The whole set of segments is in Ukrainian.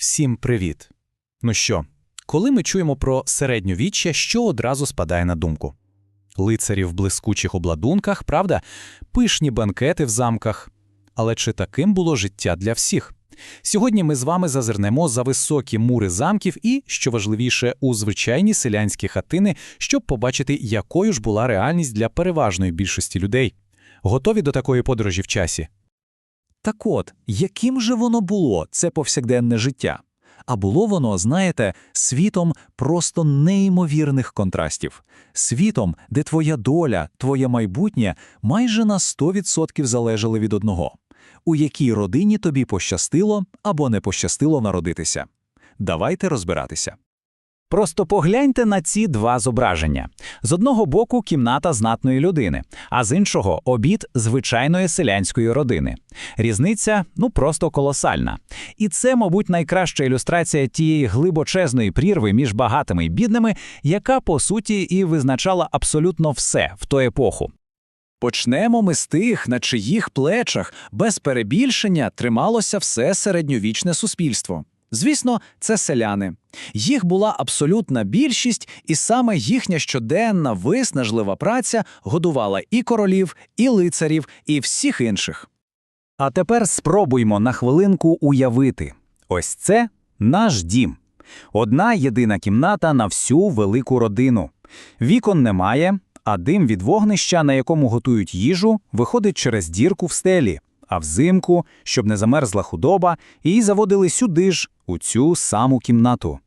Всім привіт! Ну що, коли ми чуємо про середньовіччя, що одразу спадає на думку? Лицарі в блискучих обладунках, правда? Пишні банкети в замках. Але чи таким було життя для всіх? Сьогодні ми з вами зазирнемо за високі мури замків і, що важливіше, у звичайні селянські хатини, щоб побачити, якою ж була реальність для переважної більшості людей. Готові до такої подорожі в часі? Так от, яким же воно було, це повсякденне життя? А було воно, знаєте, світом просто неймовірних контрастів. Світом, де твоя доля, твоє майбутнє майже на 100% залежали від одного. У якій родині тобі пощастило або не пощастило народитися. Давайте розбиратися. Просто погляньте на ці два зображення. З одного боку кімната знатної людини, а з іншого обід звичайної селянської родини. Різниця ну просто колосальна. І це, мабуть, найкраща ілюстрація тієї глибочезної прірви між багатими і бідними, яка по суті і визначала абсолютно все в ту епоху. Почнемо ми з тих, на чиїх плечах без перебільшення трималося все середньовічне суспільство. Звісно, це селяни. Їх була абсолютна більшість, і саме їхня щоденна виснажлива праця годувала і королів, і лицарів, і всіх інших. А тепер спробуймо на хвилинку уявити: ось це наш дім. Одна єдина кімната на всю велику родину. Вікон немає, а дим від вогнища, на якому готують їжу, виходить через дірку в стелі. А взимку, щоб не замерзла худоба, її заводили сюди ж, у цю саму кімнату.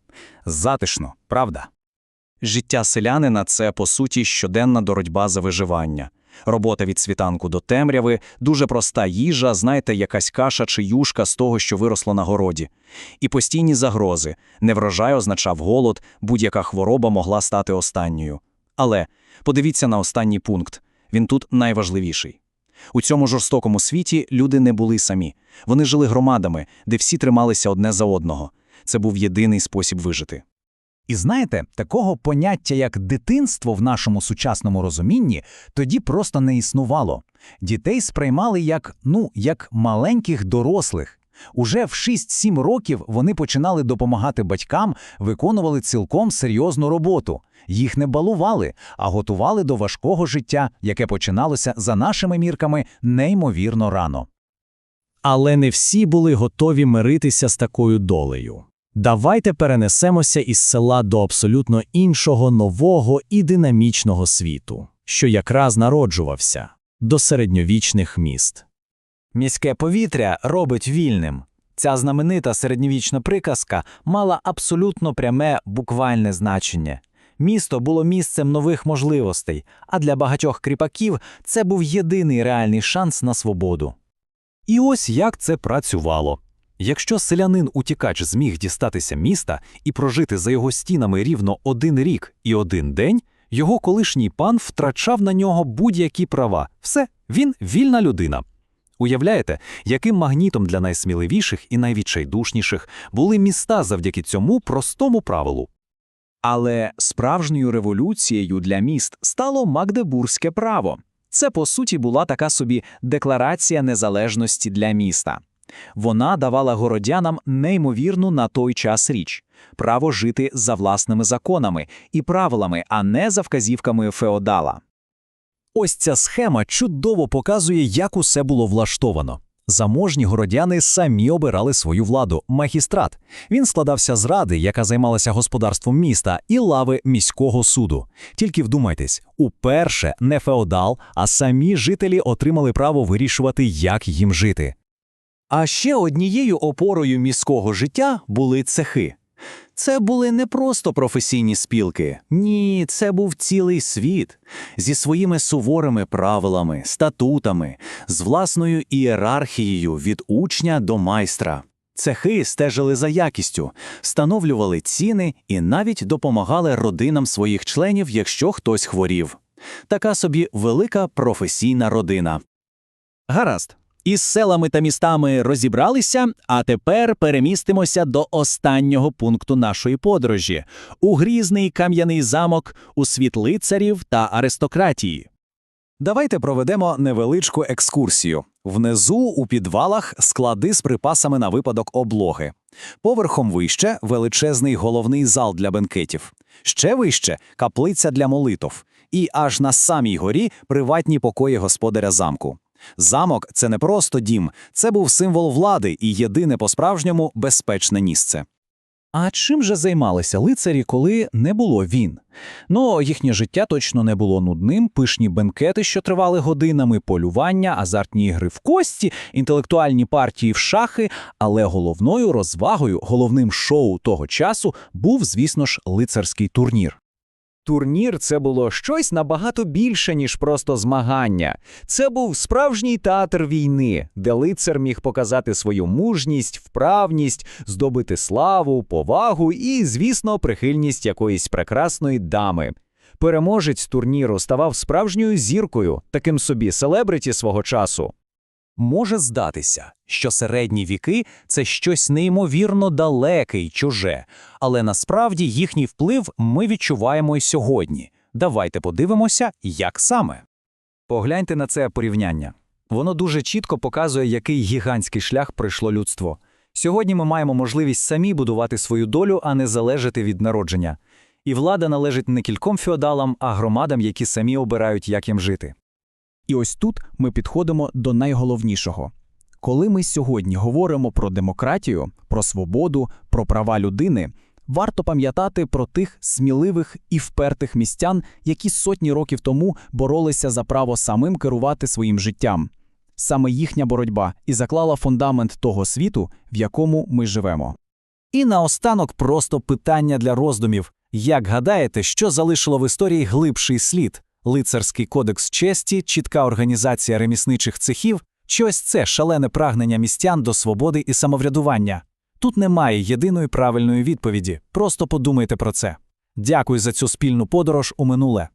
Затишно, правда? Життя селянина це, по суті, щоденна боротьба за виживання. Робота від світанку до темряви, дуже проста їжа, знаєте, якась каша чи юшка з того, що виросло на городі. І постійні загрози. Неврожай означав голод, будь-яка хвороба могла стати останньою. Але подивіться на останній пункт він тут найважливіший. У цьому жорстокому світі люди не були самі. Вони жили громадами, де всі трималися одне за одного. Це був єдиний спосіб вижити. І знаєте, такого поняття, як дитинство в нашому сучасному розумінні, тоді просто не існувало. Дітей сприймали як, ну, як маленьких дорослих. Уже в 6-7 років вони починали допомагати батькам, виконували цілком серйозну роботу. Їх не балували, а готували до важкого життя, яке починалося за нашими мірками неймовірно рано. Але не всі були готові миритися з такою долею. Давайте перенесемося із села до абсолютно іншого нового і динамічного світу, що якраз народжувався до середньовічних міст. Міське повітря робить вільним. Ця знаменита середньовічна приказка мала абсолютно пряме буквальне значення. Місто було місцем нових можливостей, а для багатьох кріпаків це був єдиний реальний шанс на свободу. І ось як це працювало. Якщо селянин-утікач зміг дістатися міста і прожити за його стінами рівно один рік і один день, його колишній пан втрачав на нього будь-які права. Все, він вільна людина. Уявляєте, яким магнітом для найсміливіших і найвідчайдушніших були міста завдяки цьому простому правилу. Але справжньою революцією для міст стало Магдебурзьке право. Це, по суті, була така собі декларація незалежності для міста. Вона давала городянам неймовірну на той час річ право жити за власними законами і правилами, а не за вказівками феодала. Ось ця схема чудово показує, як усе було влаштовано. Заможні городяни самі обирали свою владу магістрат. Він складався з ради, яка займалася господарством міста, і лави міського суду. Тільки вдумайтесь, уперше не феодал, а самі жителі отримали право вирішувати, як їм жити. А ще однією опорою міського життя були цехи. Це були не просто професійні спілки. Ні, це був цілий світ зі своїми суворими правилами, статутами, з власною ієрархією від учня до майстра. Цехи стежили за якістю, встановлювали ціни і навіть допомагали родинам своїх членів, якщо хтось хворів. Така собі велика професійна родина. Гаразд. Із селами та містами розібралися, а тепер перемістимося до останнього пункту нашої подорожі у грізний кам'яний замок у світ лицарів та аристократії. Давайте проведемо невеличку екскурсію. Внизу у підвалах склади з припасами на випадок облоги. Поверхом вище величезний головний зал для бенкетів. Ще вище каплиця для молитов. І аж на самій горі приватні покої господаря замку. Замок це не просто дім, це був символ влади і єдине по-справжньому безпечне місце. А чим же займалися лицарі, коли не було він? Ну, їхнє життя точно не було нудним, пишні бенкети, що тривали годинами, полювання, азартні ігри в кості, інтелектуальні партії в шахи, але головною розвагою, головним шоу того часу був, звісно ж, лицарський турнір. Турнір це було щось набагато більше, ніж просто змагання. Це був справжній театр війни, де лицар міг показати свою мужність, вправність, здобити славу, повагу і, звісно, прихильність якоїсь прекрасної дами. Переможець турніру ставав справжньою зіркою, таким собі селебриті свого часу. Може здатися, що середні віки це щось неймовірно далеке й чуже, але насправді їхній вплив ми відчуваємо й сьогодні. Давайте подивимося, як саме. Погляньте на це порівняння. Воно дуже чітко показує, який гігантський шлях пройшло людство. Сьогодні ми маємо можливість самі будувати свою долю, а не залежати від народження. І влада належить не кільком феодалам, а громадам, які самі обирають, як їм жити. І ось тут ми підходимо до найголовнішого. Коли ми сьогодні говоримо про демократію, про свободу, про права людини, варто пам'ятати про тих сміливих і впертих містян, які сотні років тому боролися за право самим керувати своїм життям. Саме їхня боротьба і заклала фундамент того світу, в якому ми живемо. І наостанок просто питання для роздумів. Як гадаєте, що залишило в історії глибший слід? Лицарський кодекс честі, чітка організація ремісничих цехів, чи ось це шалене прагнення містян до свободи і самоврядування? Тут немає єдиної правильної відповіді. Просто подумайте про це. Дякую за цю спільну подорож у минуле.